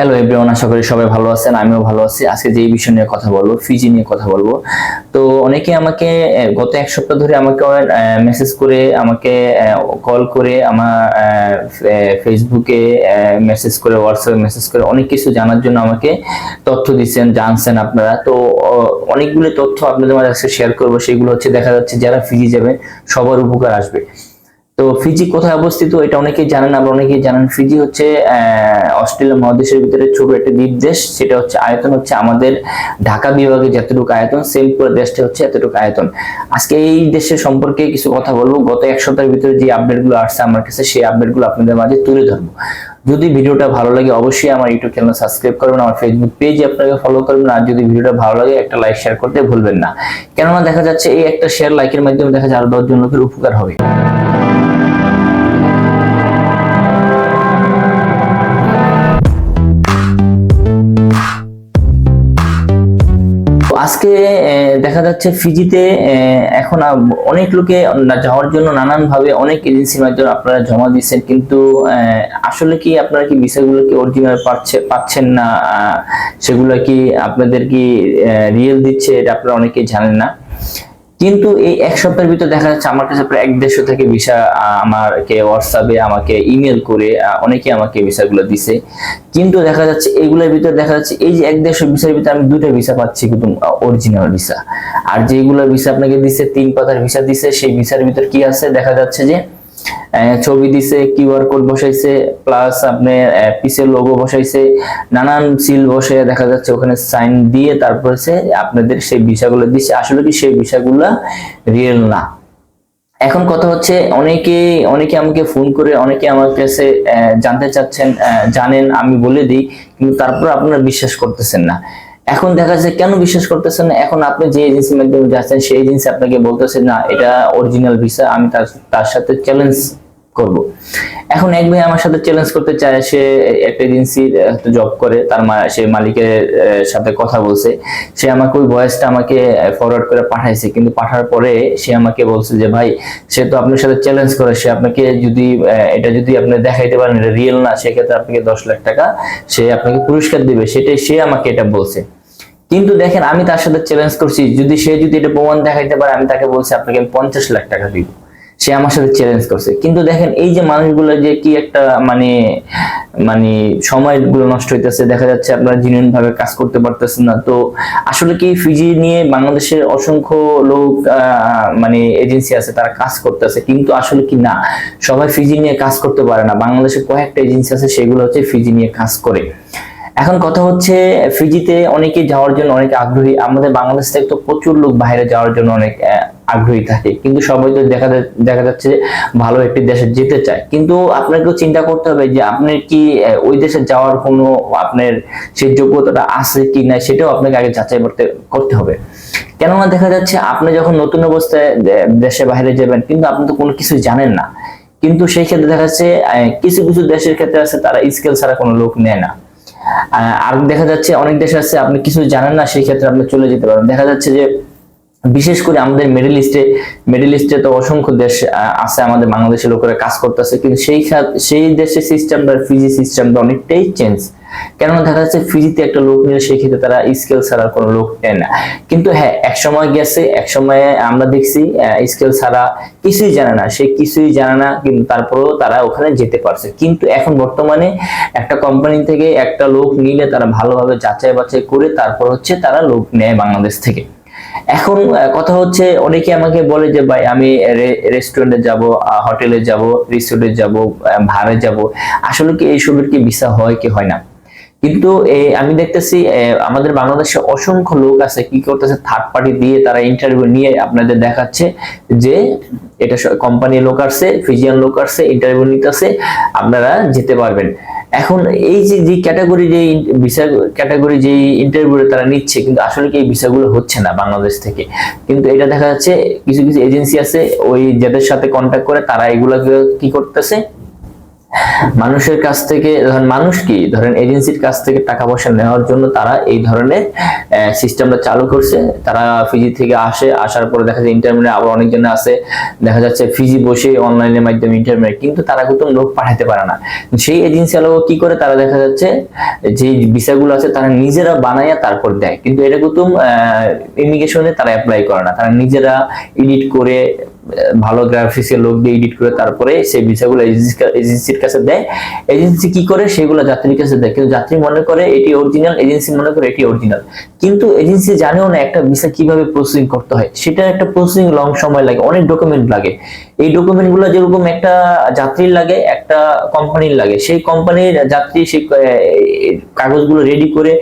Hello everyone আশা করি সবাই ভালো আছেন, আমিও ভালো আছি। আজকে যে বিষয় নিয়ে কথা বলব ফিজি নিয়ে কথা বলব। তো অনেকে আমাকে গত এক সপ্তাহ ধরে আমাকে মেসেজ করে, আমাকে কল করে, আমার ফেসবুকে মেসেজ করে হোয়াটসঅ্যাপে মেসেজ করে, অনেক কিছু জানার জন্য আমাকে তথ্য দিচ্ছেন, জানছেন আপনারা। তো অনেকগুলো তথ্য আপনাদের মাঝে শেয়ার করব, সেগুলো হচ্ছে দেখা যাচ্ছে যারা ফিজি যাবেন, সবার উপকার আসবে। তো ফিজি কোথায় অবস্থিত এটা অনেকেই জানেন আবার অনেকেই জানেন। ফিজি হচ্ছে অস্ট্রেলিয়া মহাদেশের ভিতরে ছোট একটা দ্বীপ দেশ সেটা হচ্ছে আয়তন হচ্ছে আমাদের ঢাকা বিভাগে যতটুকু আয়তন সেম পুরো দেশটা হচ্ছে এতটুকু আয়তন। আজকে এই দেশের সম্পর্কে কিছু কথা বলব। গত এক সপ্তাহের ভিতরে যে আপডেটগুলো আসছে আমার কাছে, সেই আপডেটগুলো আপনাদের মাঝে তুলে ধরবো। যদি ভিডিওটা ভালো লাগে, অবশ্যই আমার ইউটিউব চ্যানেল সাবস্ক্রাইব করবেন, আমার ফেসবুক পেজে আপনাকে ফলো করবেন, আর যদি ভিডিওটা ভালো লাগে, একটা লাইক শেয়ার করতে ভুলবেন না। কেননা দেখা যাচ্ছে, এই একটা শেয়ার লাইকের মাধ্যমে দেখা যায় আরও দশজন লোকের উপকার হবে। আজকে দেখা যাচ্ছে ফিজিতে এখন অনেক লোকে যাওয়ার জন্য নানান ভাবে অনেক এজেন্সির মাধ্যমে আপনারা জমা দিচ্ছেন কিন্তু আসলে কি আপনারা কি বিষয়গুলো কি অরিজিনাল পাচ্ছে, পাচ্ছেন না? সেগুলো কি আপনাদের কি রিয়েল দিচ্ছে? এটা আপনারা অনেকেই জানেন না। কিন্তু এই এক সপ্তাহের ভিতরে দেখা যাচ্ছে আমার কাছে প্রায় এক দেড়শো থেকে ভিসা আমাকে হোয়াটসঅ্যাপে আমাকে ইমেল করে অনেকে আমাকে ভিসাগুলো দিছে। কিন্তু দেখা যাচ্ছে এগুলোর ভিতরে দেখা যাচ্ছে এই যে এক দেড়শো ভিসার ভিতরে আমি দুটো ভিসা পাচ্ছি কিন্তু অরিজিনাল ভিসা। আর যেগুলো ভিসা আপনাকে দিছে, তিন পাতার ভিসা দিছে, সেই ভিসার ভিতর কি আছে? দেখা যাচ্ছে যে ছবি দিছে কিউআর কোড বসাইছে প্লাস আপনি পিসের লোগো বসাইছে, নানান সিল বসে দেখা যাচ্ছে ওখানে সাইন দিয়ে তারপর আপনাদের সেই ভিসাগুলো দিচ্ছে আসলে কি সেই ভিসাগুলো রিয়েল না? এখন কথা হচ্ছে অনেকে অনেকে আমাকে ফোন করে, অনেকে আমার কাছে জানতে চাচ্ছেন জানেন, আমি বলে দিই, কিন্তু তারপর আপনারা বিশ্বাস করতেছেন না। এখন দেখা যাচ্ছে কেন বিশ্বাস করতেছেন না? এখন আপনি যে এজেন্সির মাধ্যমে যাচ্ছেন, সেই এজেন্সি আপনাকে বলতেছে, না, এটা অরিজিনাল ভিসা আমি তার তার সাথে চ্যালেঞ্জ করব। এখন এক ভাই আমার সাথে চ্যালেঞ্জ করতে চায়, সে একটা এজেন্সির জব করে, তার সে মালিকের সাথে কথা বলছে। সে আমাকে ওই ভয়েসটা আমাকে ফরওয়ার্ড করে পাঠাইছে। কিন্তু পাঠার পরে সে আমাকে বলছে যে, ভাই, সে তো আপনার সাথে চ্যালেঞ্জ করে, সে আপনাকে যদি এটা যদি আপনি দেখাইতে পারেন, এটা রিয়েল না, সেক্ষেত্রে আপনাকে দশ লাখ টাকা সে আপনাকে পুরস্কার দিবে। সেটাই সে আমাকে এটা বলছে। কিন্তু দেখেন, আমি তার সাথে চ্যালেঞ্জ করছি। যদি সে যদি এটা প্রমাণ দেখাইতে পারে, আমি তাকে বলছি, আপনাকে আমি পঞ্চাশ লাখ টাকা দিব। সে আমার সাথে চ্যালেঞ্জ করছে। কিন্তু দেখেন, এই যে মানুষগুলো যে কি একটা মানে মানে সময়গুলো নষ্ট হইতেছে, দেখা যাচ্ছে আপনারা জিনিয়ন ভাবে কাজ করতে পারতেছেন না। তো আসলে কি ফিজি নিয়ে বাংলাদেশের অসংখ্য লোক মানে এজেন্সি আছে, তারা কাজ করতেছে, কিন্তু আসলে কি না? সবাই ফিজি নিয়ে কাজ করতে পারে না। বাংলাদেশে কয়েকটা এজেন্সি আছে, সেগুলো হচ্ছে ফিজি নিয়ে কাজ করে। এখন কথা হচ্ছে, ফিজিতে অনেকে যাওয়ার জন্য অনেক আগ্রহী। আমাদের বাংলাদেশ থেকে তো প্রচুর লোক বাইরে যাওয়ার জন্য অনেক আগ্রহী থাকে। কিন্তু সবাই তো দেখা দেখা যাচ্ছে ভালো একটি দেশে যেতে চায়। কিন্তু আপনাকেও চিন্তা করতে হবে যে আপনার কি ওই দেশে যাওয়ার কোনো আপনার সেই যোগ্যতাটা আছে কি না, সেটাও আপনাকে আগে যাচাই করতে করতে হবে। কেননা দেখা যাচ্ছে, আপনি যখন নতুন অবস্থায় দেশে বাইরে যাবেন, কিন্তু আপনি তো কোনো কিছু জানেন না। কিন্তু সেই ক্ষেত্রে দেখা যাচ্ছে কিছু কিছু দেশের ক্ষেত্রে আছে, তারা স্কেল ছাড়া কোনো লোক নেয় না। আর দেখা যাচ্ছে অনেক দেশ আছে, আপনি কিছু জানেন না, সেই ক্ষেত্রে আপনি চলে যেতে পারেন। দেখা যাচ্ছে যে বিশেষ করে আমাদের মিডল ইস্টে মিডল ইস্টে তো অসংখ্য দেশ আছে, আমাদের বাংলাদেশের লোকেরা কাজ করতেছে, কিন্তু সেই সেই দেশের সিস্টেমটা ফিজি সিস্টেমটা অনেকটাই চেঞ্জ কেননা দেখা যাচ্ছে ফিজিতে একটা লোক নিলে সেই ক্ষেত্রে তারা স্কেল ছাড়া কোনো লোক নেয় না। কিন্তু হ্যাঁ এক সময় গেছে এক সময়ে আমরা দেখছি স্কেল ছাড়া কিছুই জানে না। সে কিছুই জানে না, কিন্তু তারপরেও তারা ওখানে যেতে পারছে। কিন্তু এখন বর্তমানে একটা কোম্পানি থেকে একটা লোক নিলে তারা ভালোভাবে যাচাই বাছাই করে তারপর হচ্ছে তারা লোক নেয় বাংলাদেশ থেকে। এখন কথা হচ্ছে অনেকে আমাকে বলে যে, ভাই, আমি রেস্টুরেন্টে যাব হোটেলে যাব রিসোর্টে যাব ভাড়ে যাব। আসলে কি এইসবের কি ভিসা হয় কি হয় না? কিন্তু আমি দেখতেছি আমাদের বাংলাদেশে অসংখ্য লোক আছে, কি করতেছে থার্ড পার্টি দিয়ে তারা ইন্টারভিউ নিয়ে আপনাদের দেখাচ্ছে যে, এটা কোম্পানির লোক আসছে ফিজিয়ান লোক আসছে ইন্টারভিউ নিতেছে, আপনারা যেতে পারবেন। এখন এই যে যে ক্যাটাগরি যে ভিসা ক্যাটাগরি যে ইন্টারভিউ তারা নিচ্ছে, কিন্তু আসলে কি এই ভিসাগুলো হচ্ছে না বাংলাদেশ থেকে? কিন্তু এটা দেখা যাচ্ছে, কিছু কিছু এজেন্সি আছে, ওই যাদের সাথে কন্ট্যাক্ট করে তারা এগুলা কি করতেছে? মানুষের কাছ থেকে, ধরেন মানুষ কি? ধরেন এজেন্সির কাছ থেকে টাকা পয়সা নেওয়ার জন্য তারা এই ধরনের সিস্টেমটা চালু করছে। তারা ফিজি থেকে আসে, আসার পরে দেখা যায় ইন্টারমিডিয়েট আবার অনেকজন আছে। দেখা যাচ্ছে ফিজি বসে অনলাইনের মাধ্যমে ইন্টারমিডিয়েট কিন্তু তারা কিন্তু লোক পাঠাতে পারে না। সেই এজেন্সি আলো কি করে? তারা দেখা যাচ্ছে যে ভিসাগুলো আছে তারা নিজেরা বানাইয়া তারপর দেয়। কিন্তু এটা কিন্তু ইমিগ্রেশনে তারা অ্যাপ্লাই করে না। তারা নিজেরা এডিট করে ভালো গ্রাফিক্সের লোক দিয়ে এডিট করে তারপরে সেই ভিসাগুলো এজেন্সির কাছে দেয়। এজেন্সি কি করে? সেগুলো যাত্রীর কাছে দেয়। কিন্তু যাত্রী মনে করে এটি অরিজিনাল এজেন্সি মনে করে এটি অরিজিনাল কিন্তু এজেন্সি জানেও না একটা ভিসা কীভাবে প্রসেসিং করতে হয়। সেটা একটা প্রসেসিং লং সময় লাগে, অনেক ডকুমেন্ট লাগে। এই ডকুমেন্টগুলো যেরকম একটা যাত্রীর লাগে, একটা কোম্পানির লাগে। সেই কোম্পানির যাত্রী সেই কাগজগুলো রেডি করে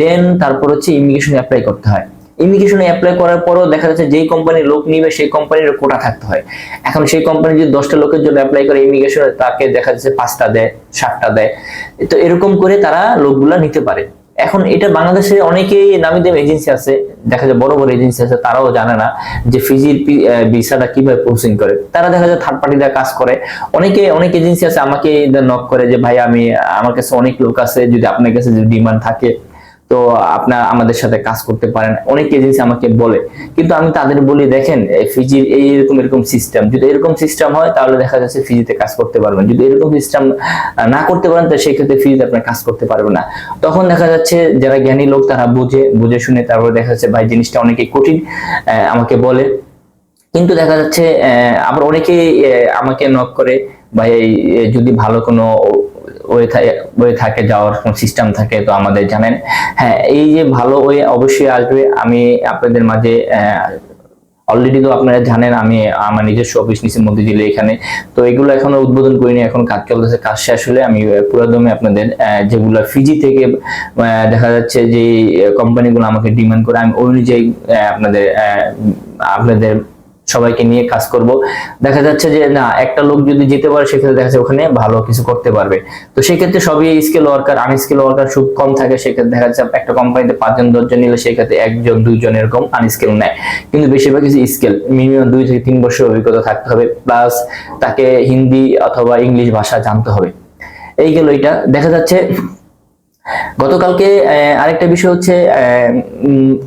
দেন, তারপর হচ্ছে ইমিগ্রেশন অ্যাপ্লাই করতে হয়। ইমিগ্রেশনে অ্যাপ্লাই করার পরও দেখা যাচ্ছে যেই কোম্পানির লোক নিবে, সেই কোম্পানির কোটা থাকতে হয়। এখন সেই কোম্পানি যদি দশটা লোকের জন্য অ্যাপ্লাই করে ইমিগ্রেশনে তাকে দেখা যাচ্ছে পাঁচটা দেয়, সাতটা দেয়। তো এরকম করে তারা লোকগুলা নিতে পারে। এখন এটা বাংলাদেশে অনেকেই নামি দামি এজেন্সি আছে, দেখা যায় বড় বড় এজেন্সি আছে, তারাও জানে না যে ফিজির ভিসাটা কীভাবে প্রসেসিং করে। তারা দেখা যায় থার্ড পার্টিরা কাজ করে। অনেকে, অনেক এজেন্সি আছে আমাকে নক করে যে, ভাই, আমি, আমার কাছে অনেক লোক আছে, যদি আপনার কাছে যদি ডিমান্ড থাকে তো আপনার, আমাদের সাথে কাজ করতে পারেন। অনেক এজেন্সি আমাকে বলে, কিন্তু আমি তাদের বলি, দেখেন ফিজির এইরকম এরকম এরকম সিস্টেম যদি এরকম সিস্টেম হয়, তাহলে দেখা যাচ্ছে ফিজিতে কাজ করতে পারবেন। যদি এরকম সিস্টেম না করতে পারেন, তো সেই ক্ষেত্রে ফিজিতে আপনার কাজ করতে পারবেন না। তখন দেখা যাচ্ছে যারা জ্ঞানী লোক, তারা বুঝে বুঝে শুনে তারপরে দেখা যাচ্ছে, ভাই, জিনিসটা অনেকে কঠিন। আমাকে বলে। কিন্তু দেখা যাচ্ছে আবার অনেকেই আমাকে নক করে, ভাই যদি ভালো কোনো ওয়ে থাকে, যাওয়ার সিস্টেম থাকে, তো আমাদের জানেন। হ্যাঁ এই যে ভালো ওয়ে অবশ্যই আসবে। আমি আপনাদের মাঝে অলরেডি তো আপনারা জানেন, আমি আমার নিজস্ব অফিস নিচে মধ্যে দিলে এখানে। তো এগুলো এখনও উদ্বোধন করিনি, এখন কাজ চলতেছে। কাজ শেষ হলে আমি পুরাদমে আপনাদের যেগুলো ফিজি থেকে দেখা যাচ্ছে যে কোম্পানিগুলো আমাকে ডিমান্ড করে, আমি ওই অনুযায়ী আপনাদের আপনাদের সবাইকে নিয়ে কাজ করব। দেখা যাচ্ছে যে, না, একটা লোক যদি যেতে পারে, সেক্ষেত্রে দেখা যাচ্ছে ওখানে ভালো কিছু করতে পারবে। তো সেক্ষেত্রে সবই স্কেল ওয়ার্কার আনস্কেল ওয়ার্কার খুব কম থাকে। সেক্ষেত্রে দেখা যাচ্ছে একটা কোম্পানিতে পাঁচজন, দশজন নিলে সেক্ষেত্রে একজন, দুইজন এরকম আনস্কেল নেয়। কিন্তু বেশিরভাগ কিছু স্কেল মিনিমাম দুই থেকে তিন বছর অভিজ্ঞতা থাকতে হবে। প্লাস তাকে হিন্দি অথবা ইংলিশ ভাষা জানতে হবে। এই গেল এটা। দেখা যাচ্ছে গতকালকে আরেকটা বিষয় হচ্ছে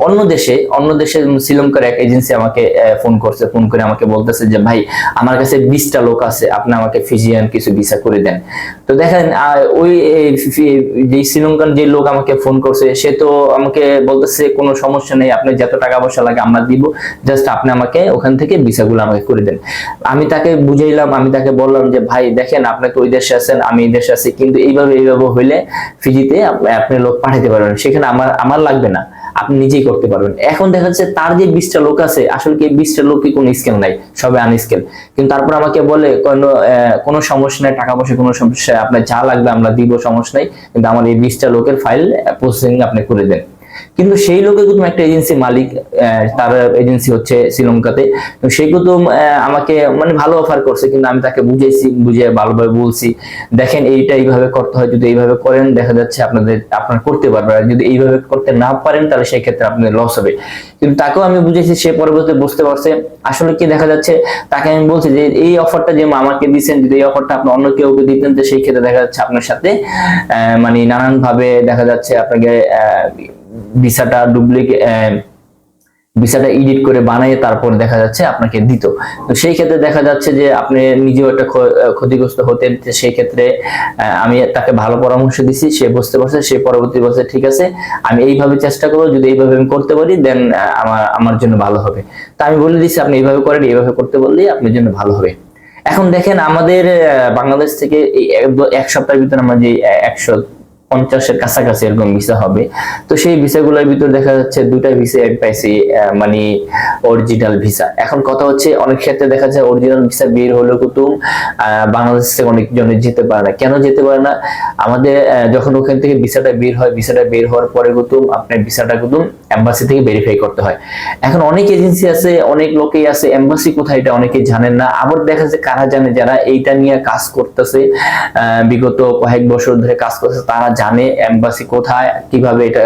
অন্য দেশে অন্য দেশে শ্রীলঙ্কার এক এজেন্সি আমাকে ফোন করছে, ফোন করে আমাকে বলতেছে যে, ভাই, আমার কাছে বিশটা লোক আছে, আপনি আমাকে ফিজিয়ান কিছু ভিসা করে দেন। তো দেখেন ওই যে শ্রীলঙ্কান যে লোক আমাকে ফোন করছে, সে তো আমাকে বলতেছে, কোনো সমস্যা নেই, আপনি যত টাকা পয়সা লাগে আমরা দিব, জাস্ট আপনি আমাকে ওখান থেকে ভিসাগুলো আমাকে করে দেন। আমি তাকে বুঝাইলাম, আমি তাকে বললাম যে, ভাই, দেখেন, আপনি তো ওই দেশে আছেন, আমি এই দেশে আছি, কিন্তু এইভাবে এইভাবে হইলে ফিজিতে আপনি লোক পাঠাতে পারবেন, সেখানে আমার আমার লাগবে না, আপনি নিজেই করতে পারবেন। এখন দেখা যাচ্ছে তার যে বিশটা লোক আছে, আসলে কি বিশটা লোকই কোনো স্কেল নাই সবে আনস্কেল কিন্তু তারপর আমাকে বলে, কোনো কোনো সমস্যা নাই, টাকা পয়সা কোনো সমস্যা আপনার যা লাগবে আমরা দিব, সমস্যা নাই, কিন্তু আমার এই বিশটা লোকের ফাইল প্রসেসিং আপনি করে দেন। কিন্তু সেই লোকে কিন্তু একটা এজেন্সি মালিক তার এজেন্সি হচ্ছে শ্রীলঙ্কাতে। সেই কুতুম আমাকে মানে ভালো অফার করছে, কিন্তু আমি তাকে বুঝেছি বুঝে ভালোভাবে বলছি, দেখেন, এইটা এইভাবে করতে হয়, যদি এইভাবে করেন, দেখা যাচ্ছে আপনাদের, আপনার করতে পারবে আর যদি এইভাবে করতে না পারেন, তাহলে সেই ক্ষেত্রে আপনাদের লস হবে। কিন্তু তাকেও আমি বুঝেছি সে পরবর্তীতে বুঝতে পারছে। আসলে কি দেখা যাচ্ছে, তাকে আমি বলছি যে, এই অফারটা যে আমাকে দিচ্ছেন যদি এই অফারটা আপনি অন্য কেউ দিতেন, তো সেই ক্ষেত্রে দেখা যাচ্ছে আপনার সাথে মানে নানান ভাবে দেখা যাচ্ছে আপনাকে ভিসাটা ডুপ্লিকেট ভিসাটা এডিট করে বানিয়ে তারপর দেখা যাচ্ছে আপনাকে দিত। তো সেই ক্ষেত্রে দেখা যাচ্ছে যে আপনি নিজেও একটা ক্ষতিগ্রস্ত হতেন সেই ক্ষেত্রে আমি তাকে ভালো পরামর্শ দিছি, সে বুঝতে পারছে, সে পরবর্তী বলছে ঠিক আছে, আমি এইভাবে চেষ্টা করব, যদি এইভাবে আমি করতে পারি দেন আমার আমার জন্য ভালো হবে। তা আমি বলে দিচ্ছি আপনি এইভাবে করেন, এইভাবে করতে বললেই আপনার জন্য ভালো হবে। এখন দেখেন আমাদের বাংলাদেশ থেকে এক সপ্তাহের ভিতরে আমরা যে একশো পঞ্চাশের কাছাকাছি এরকম ভিসা হবে। তো সেই ভিসাগুলোর ভিতর দেখা যাচ্ছে দুটা ভিসা অ্যাড পাইছি মানে অরিজিনাল ভিসা। এখন কথা হচ্ছে, অনেক ক্ষেত্রে দেখা যায় অরিজিনাল ভিসা বের হলেও কিন্তু বাংলাদেশ থেকে অনেক জনের যেতে পারে না। কেন যেতে পারে না? আমাদের যখন ওখান থেকে ভিসাটা বের হয়, ভিসাটা বের হওয়ার পরে কিন্তু আপনার ভিসাটা কিন্তু এম্বাসি থেকে ভেরিফাই করতে হয়। এখন অনেক এজেন্সি আছে, অনেক লোকেই আছে এম্বাসি কোথায় এটা অনেকেই জানেন না। আবার দেখা যাচ্ছে কারা জানে যারা এইটা নিয়ে কাজ করতেছে বিগত কয়েক বছর ধরে কাজ করতেছে, তারা জানে এম্বাসি কোথায়, কীভাবে এটা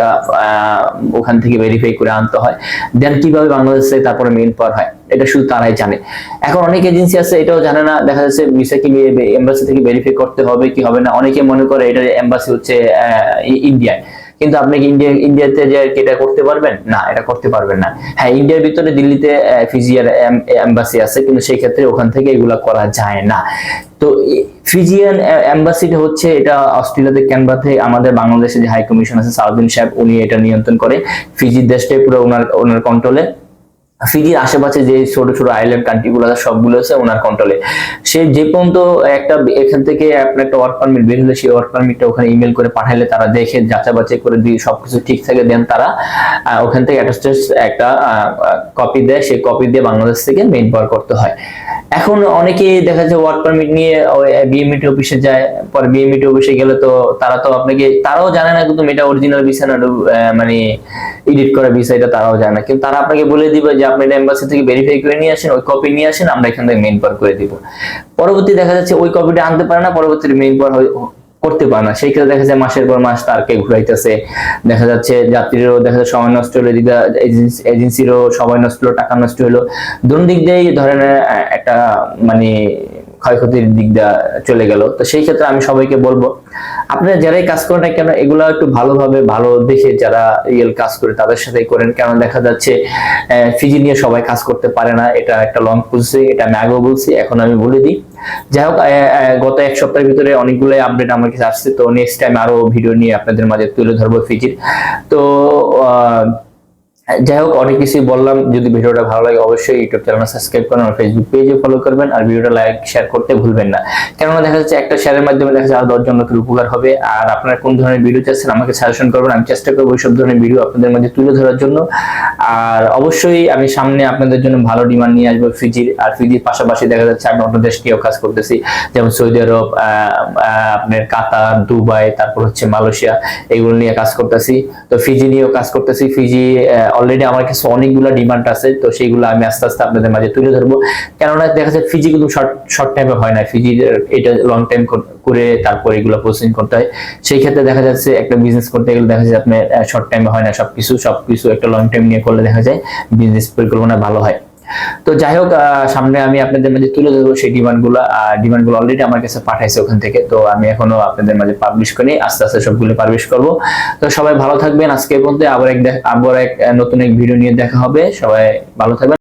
ওখান থেকে ভেরিফাই করে আনতে হয়। দেন কীভাবে বাংলাদেশে তারপরে মেইন পাওয়ার হয়, এটা শুধু তারাই জানে। এখন অনেক এজেন্সি আছে, এটাও জানে না। দেখা যাচ্ছে ভিসা কি এম্বাসি থেকে ভেরিফাই করতে হবে, কি হবে না? অনেকে মনে করে এটা এম্বাসি হচ্ছে ইন্ডিয়ায়। কিন্তু আপনি কি ইন্ডিয়া, ইন্ডিয়াতে যে কি এটা করতে পারবেন? না, এটা করতে পারবেন না। হ্যাঁ ইন্ডিয়ার ভিতরে দিল্লিতে ফিজিয়ার এম্বাসি আছে, কিন্তু সেই ক্ষেত্রে ওখান থেকে এগুলা করা যায় না। তো ফিজিয়ান অ্যাম্বাসিটা হচ্ছে এটা অস্ট্রেলিয়াতে ক্যানবাতে আমাদের বাংলাদেশে যে হাই কমিশন আছে, সাউদিন সাহেব উনি এটা নিয়ন্ত্রণ করে। ফিজি দেশটাই পুরো ওনার ওনার কন্ট্রোলে ফিজির আশেপাশে যে ছোট ছোট আইল্যান্ড কান্ট্রি গুলো আছে, সবগুলো আছে ওনার কন্ট্রোলে সে যে পর্যন্ত একটা এখান থেকে আপনার একটা ওয়ার্ক পারমিট বের হলে, সেই ওয়ার্ক পারমিটটা ওখানে ইমেল করে পাঠাইলে তারা দেখে যাচাই বাছাই করে দিয়ে সবকিছু ঠিক থাকে দেন তারা ওখান থেকে অ্যাটাস্টেড একটা কপি দেয়। সেই কপি দিয়ে বাংলাদেশ থেকে মেইন পাওয়ার করতে হয়। এখন অনেকে দেখা যায় ওয়ার্ক পারমিট নিয়ে বিএমইটি অফিসে যায়, পরে বিএমইটি অফিসে গেলে তো তারা তো আপনাকে, তারাও জানে না কিন্তু এটা অরিজিনাল ভিসা না মানে এডিট করা ভিসা এটা তারাও জানে না। কিন্তু তারা আপনাকে বলে দিবে যে আপনি এটা এম্বাসি থেকে ভেরিফাই করে নিয়ে আসেন, ওই কপি নিয়ে আসেন, আমরা এখান থেকে মেইন পার করে দিব। পরবর্তী দেখা যাচ্ছে ওই কপিটা আনতে পারে না পরবর্তীতে মেইন পার করতে পারে না। সেই ক্ষেত্রে দেখা যায় মাসের পর মাস তারকে ঘুরাইতেছে। দেখা যাচ্ছে যাত্রীরও দেখা যাচ্ছে সময় নষ্ট হলো, এদিকে এজেন্সি- এজেন্সিরও সময় নষ্ট হলো, টাকা নষ্ট হলো। দিক দিয়েই ধরেন একটা মানে ক্ষয়ক্ষতির দিক দিয়ে চলে গেল। তো সেই ক্ষেত্রে আমি সবাইকে বলব, আপনারা যারাই কাজ করেন না কেন, এগুলো একটু ভালোভাবে, ভালো দেখে যারা রিয়েল কাজ করে তাদের সাথে করেন। কারণ দেখা যাচ্ছে ফিজি নিয়ে সবাই কাজ করতে পারে না। এটা একটা লং প্রসেস এটা আমি আগেও বলছি, এখন আমি বলে দিই। যাই হোক গত এক সপ্তাহের ভিতরে অনেকগুলো আপডেট আমার কাছে আসছে। তো নেক্সট টাইম আরও ভিডিও নিয়ে আপনাদের মাঝে তুলে ধরবো ফিজির তো যাই হোক, অনেক কিছুই বললাম। যদি ভিডিওটা ভালো লাগে, অবশ্যই ইউটিউব চ্যানেল সাবস্ক্রাইব করুন আর ফেসবুক পেজে ফলো করবেন, আর ভিডিওটা লাইক শেয়ার করতে ভুলবেন না। কেননা দেখা যাচ্ছে একটা শেয়ারের মাধ্যমে দেখা যাচ্ছে আরও দশজন লোকের উপকার হবে। আর আপনারা কোন ধরনের ভিডিও চাচ্ছেন, আমাকে সাজেশন করবেন, আমি চেষ্টা করব ওই সব ধরনের ভিডিও আপনাদের মধ্যে তুলে ধরার জন্য। আর অবশ্যই আমি সামনে আপনাদের জন্য ভালো ডিমান্ড নিয়ে আসব ফিজির আর ফিজির পাশাপাশি দেখা যাচ্ছে আমি অন্য দেশ নিয়েও কাজ করতেছি। যেমন সৌদি আরব আপনার কাতার দুবাই তারপর হচ্ছে মালয়েশিয়া এগুলো নিয়ে কাজ করতেছি। তো ফিজি নিয়েও কাজ করতেছি। ফিজি অলরেডি আমার কাছে অনেকগুলো ডিমান্ড আছে, তো সেইগুলো আমি আস্তে আস্তে আপনাদের মাঝে তুলে ধরবো। কেননা দেখা যায় ফিজি কিন্তু শর্ট শর্ট টাইমে হয় না। ফিজি এটা লং টাইম করে তারপর এগুলো প্রসেসিং করতে হয়। সেই ক্ষেত্রে দেখা যাচ্ছে একটা বিজনেস করতে গেলে দেখা যায় আপনার শর্ট টাইমে হয় না। সবকিছু সবকিছু একটা লং টাইম নিয়ে করলে দেখা যায় বিজনেস পরিকল্পনা ভালো হয়। তো যাই হোক সামনে আমি আপনাদের মাঝে তুলে ধরবো সেই ডিমান্ডগুলো ডিমান্ডগুলো অলরেডি আমার কাছে পাঠাইছে ওখান থেকে। তো আমি এখনও আপনাদের মাঝে পাবলিশ করি আস্তে আস্তে সবগুলো পাবলিশ করব। তো সবাই ভালো থাকবেন আজকে বলতে আবার এক আবার এক নতুন এক ভিডিও নিয়ে দেখা হবে। সবাই ভালো থাকবেন।